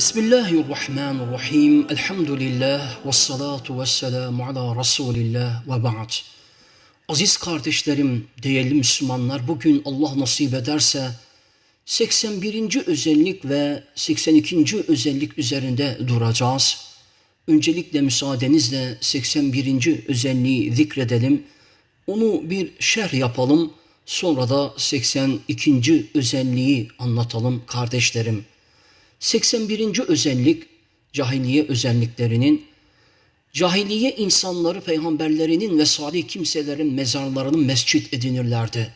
Bismillahirrahmanirrahim. Elhamdülillah ve salatu ve selamu ala Resulillah ve ba'd. Aziz kardeşlerim, değerli Müslümanlar, bugün Allah nasip ederse 81. özellik ve 82. özellik üzerinde duracağız. Öncelikle müsaadenizle 81. özelliği zikredelim. Onu bir şerh yapalım. Sonra da 82. özelliği anlatalım kardeşlerim. 81. özellik cahiliye özelliklerinin cahiliye insanları peygamberlerinin ve salih kimselerin mezarlarını mescit edinirlerdi.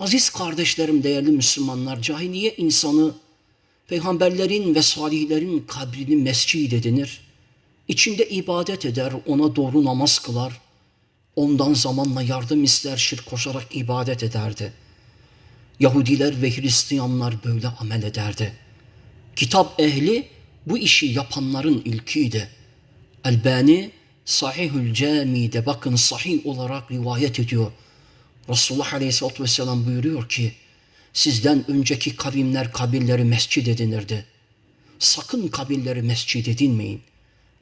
Aziz kardeşlerim, değerli Müslümanlar, cahiliye insanı peygamberlerin ve salihlerin kabrini mescid edinir. İçinde ibadet eder, ona doğru namaz kılar. Ondan zamanla yardım ister, şirk koşarak ibadet ederdi. Yahudiler ve Hristiyanlar böyle amel ederdi.'' Kitap ehli bu işi yapanların ilkiydi. Elbani Sahihül Cami'de bakın sahih olarak rivayet ediyor. Resulullah Aleyhisselatü Vesselam buyuruyor ki sizden önceki kavimler kabirleri mescid edinirdi. Sakın kabirleri mescid edinmeyin.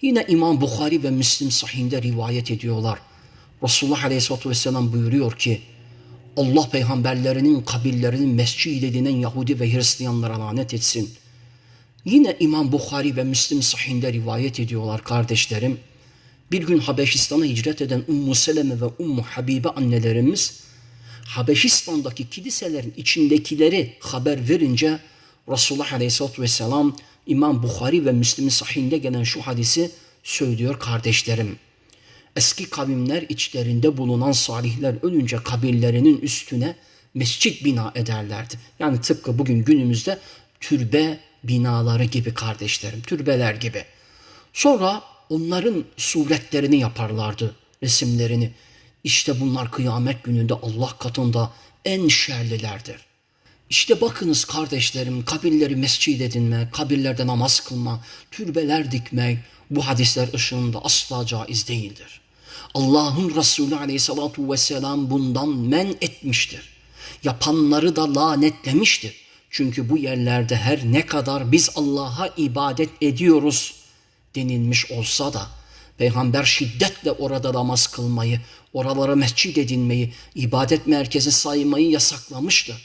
Yine İmam Bukhari ve Müslim sahihinde rivayet ediyorlar. Resulullah Aleyhisselatü Vesselam buyuruyor ki Allah peygamberlerinin kabirlerini mescid edinen Yahudi ve Hristiyanlara lanet etsin.'' Yine İmam Bukhari ve Müslim sahihinde rivayet ediyorlar kardeşlerim. Bir gün Habeşistan'a hicret eden Ummu Seleme ve Ummu Habibe annelerimiz Habeşistan'daki kiliselerin içindekileri haber verince Resulullah Aleyhisselatü Vesselam İmam Bukhari ve Müslim'in sahihinde gelen şu hadisi söylüyor kardeşlerim. Eski kavimler içlerinde bulunan salihler ölünce kabirlerinin üstüne mescit bina ederlerdi. Yani tıpkı bugün günümüzde türbe binaları gibi kardeşlerim, türbeler gibi. Sonra onların suretlerini yaparlardı, resimlerini. İşte bunlar kıyamet gününde Allah katında en şerlilerdir. İşte bakınız kardeşlerim kabirleri mescid edinme, kabirlerde namaz kılma, türbeler dikmek bu hadisler ışığında asla caiz değildir. Allah'ın Resulü aleyhissalatu vesselam bundan men etmiştir. Yapanları da lanetlemiştir. Çünkü bu yerlerde her ne kadar biz Allah'a ibadet ediyoruz denilmiş olsa da Peygamber şiddetle orada namaz kılmayı, oralara mescid edinmeyi, ibadet merkezi saymayı yasaklamıştı.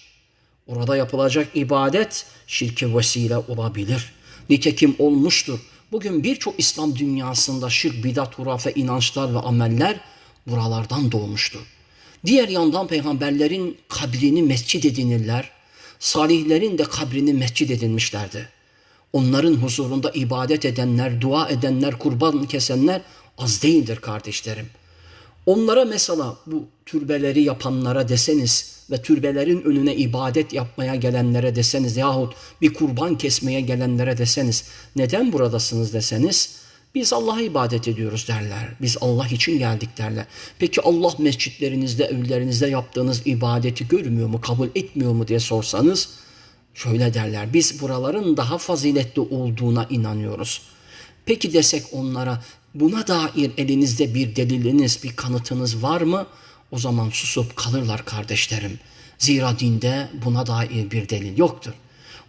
Orada yapılacak ibadet şirke vesile olabilir. Nitekim olmuştur. Bugün birçok İslam dünyasında şirk, bidat, hurafe, inançlar ve ameller buralardan doğmuştur. Diğer yandan peygamberlerin kabrini mescid edinirler salihlerin de kabrini mescid edinmişlerdi. Onların huzurunda ibadet edenler, dua edenler, kurban kesenler az değildir kardeşlerim. Onlara mesela bu türbeleri yapanlara deseniz ve türbelerin önüne ibadet yapmaya gelenlere deseniz yahut bir kurban kesmeye gelenlere deseniz neden buradasınız deseniz biz Allah'a ibadet ediyoruz derler. Biz Allah için geldik derler. Peki Allah mescitlerinizde, evlerinizde yaptığınız ibadeti görmüyor mu, kabul etmiyor mu diye sorsanız şöyle derler. Biz buraların daha faziletli olduğuna inanıyoruz. Peki desek onlara buna dair elinizde bir deliliniz, bir kanıtınız var mı? O zaman susup kalırlar kardeşlerim. Zira dinde buna dair bir delil yoktur.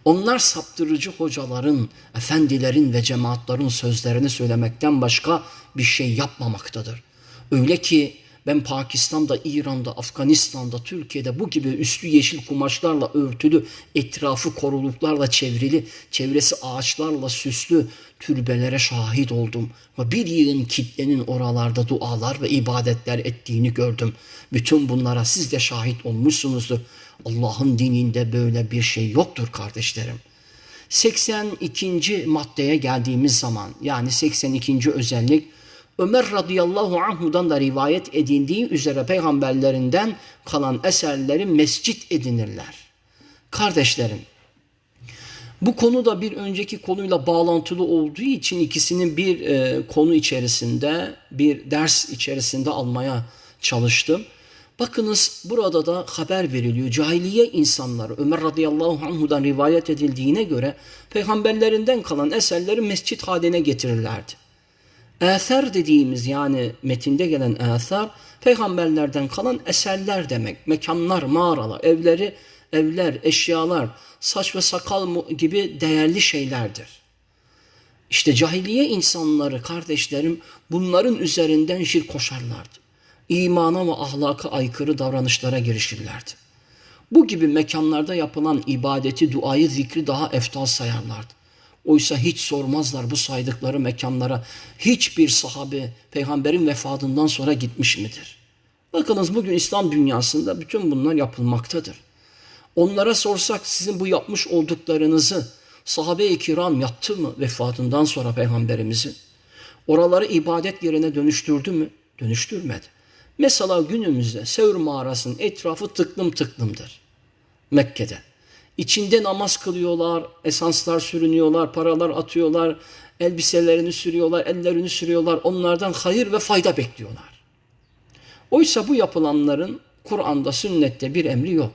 Onlar saptırıcı hocaların, efendilerin ve cemaatlerin sözlerini söylemekten başka bir şey yapmamaktadır. Öyle ki ben Pakistan'da, İran'da, Afganistan'da, Türkiye'de bu gibi üstü yeşil kumaşlarla örtülü, etrafı koruluklarla çevrili, çevresi ağaçlarla süslü türbelere şahit oldum. Ve bir yığın kitlenin oralarda dualar ve ibadetler ettiğini gördüm. Bütün bunlara siz de şahit olmuşsunuzdur. Allah'ın dininde böyle bir şey yoktur kardeşlerim. 82. maddeye geldiğimiz zaman yani 82. özellik Ömer radıyallahu anhudan da rivayet edildiği üzere peygamberlerinden kalan eserleri mescit edinirler. Kardeşlerim, bu konu da bir önceki konuyla bağlantılı olduğu için ikisinin bir e, konu içerisinde, bir ders içerisinde almaya çalıştım. Bakınız burada da haber veriliyor. Cahiliye insanları Ömer radıyallahu anhudan rivayet edildiğine göre peygamberlerinden kalan eserleri mescit haline getirirlerdi. Eser dediğimiz yani metinde gelen eser peygamberlerden kalan eserler demek. Mekanlar, mağaralar, evleri, evler, eşyalar, saç ve sakal gibi değerli şeylerdir. İşte cahiliye insanları kardeşlerim bunların üzerinden şirk koşarlardı. İmana ve ahlaka aykırı davranışlara girişirlerdi. Bu gibi mekanlarda yapılan ibadeti, duayı, zikri daha eftal sayarlardı. Oysa hiç sormazlar bu saydıkları mekanlara hiçbir sahabe peygamberin vefatından sonra gitmiş midir? Bakınız bugün İslam dünyasında bütün bunlar yapılmaktadır. Onlara sorsak sizin bu yapmış olduklarınızı sahabe-i kiram yaptı mı vefatından sonra peygamberimizin? Oraları ibadet yerine dönüştürdü mü? Dönüştürmedi. Mesela günümüzde Sevr mağarasının etrafı tıklım tıklımdır. Mekke'de. İçinde namaz kılıyorlar, esanslar sürünüyorlar, paralar atıyorlar, elbiselerini sürüyorlar, ellerini sürüyorlar. Onlardan hayır ve fayda bekliyorlar. Oysa bu yapılanların Kur'an'da, sünnette bir emri yok.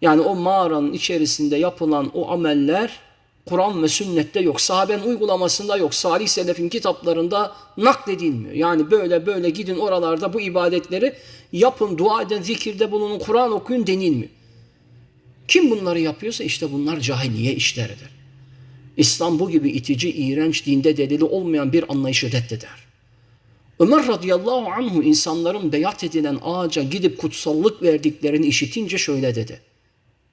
Yani o mağaranın içerisinde yapılan o ameller Kur'an ve sünnette yok. Sahabenin uygulamasında yok. Salih Selef'in kitaplarında nakledilmiyor. Yani böyle böyle gidin oralarda bu ibadetleri yapın, dua edin, zikirde bulunun, Kur'an okuyun denilmiyor. Kim bunları yapıyorsa işte bunlar cahiliye işleridir. İslam bu gibi itici, iğrenç, dinde delili olmayan bir anlayışı reddeder. Ömer radıyallahu anhu insanların beyat edilen ağaca gidip kutsallık verdiklerini işitince şöyle dedi.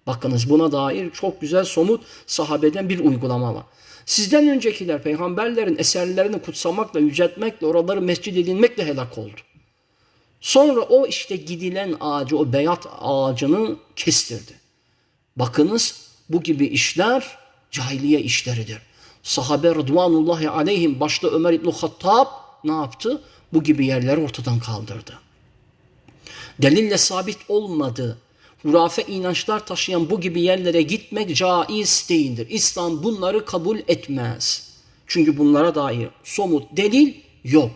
Bakınız buna dair çok güzel somut sahabeden bir uygulama var. Sizden öncekiler peygamberlerin eserlerini kutsamakla, yüceltmekle, oraları mescid edilmekle helak oldu. Sonra o işte gidilen ağacı, o beyat ağacını kestirdi. Bakınız bu gibi işler cahiliye işleridir. Sahabe rıdvanullahi aleyhim başta Ömer İbni Hattab ne yaptı? Bu gibi yerleri ortadan kaldırdı. Delille sabit olmadı. Hurafe inançlar taşıyan bu gibi yerlere gitmek caiz değildir. İslam bunları kabul etmez. Çünkü bunlara dair somut delil yok.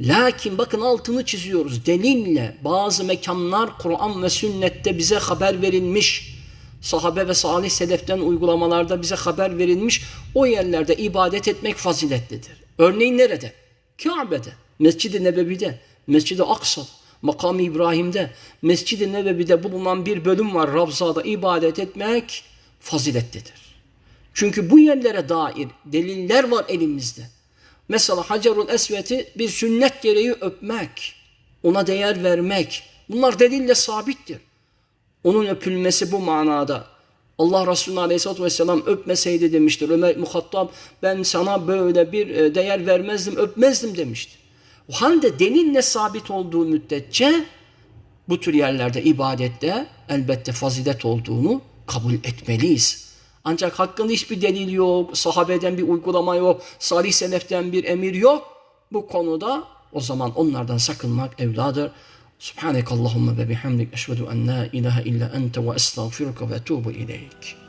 Lakin bakın altını çiziyoruz. Delille bazı mekanlar Kur'an ve sünnette bize haber verilmiş. Sahabe ve salih seleften uygulamalarda bize haber verilmiş. O yerlerde ibadet etmek faziletlidir. Örneğin nerede? Kabe'de, Mescid-i Nebevi'de, Mescid-i Aksa'da, Makam-ı İbrahim'de, Mescid-i Nebevi'de bulunan bir bölüm var. Rabza'da ibadet etmek faziletlidir. Çünkü bu yerlere dair deliller var elimizde. Mesela Hacerul Esvet'i bir sünnet gereği öpmek, ona değer vermek. Bunlar delille sabittir. Onun öpülmesi bu manada. Allah Resulü Aleyhisselatü Vesselam öpmeseydi demiştir. Ömer Muhattab ben sana böyle bir e, değer vermezdim, öpmezdim demiştir. O halde delille sabit olduğu müddetçe bu tür yerlerde ibadette elbette fazilet olduğunu kabul etmeliyiz. Ancak hakkında hiçbir delil yok, sahabeden bir uygulama yok, salih seleften bir emir yok. Bu konuda o zaman onlardan sakınmak evladır. سبحانك اللهم وبحمدك أشهد أن لا إله إلا أنت وأستغفرك وأتوب إليك.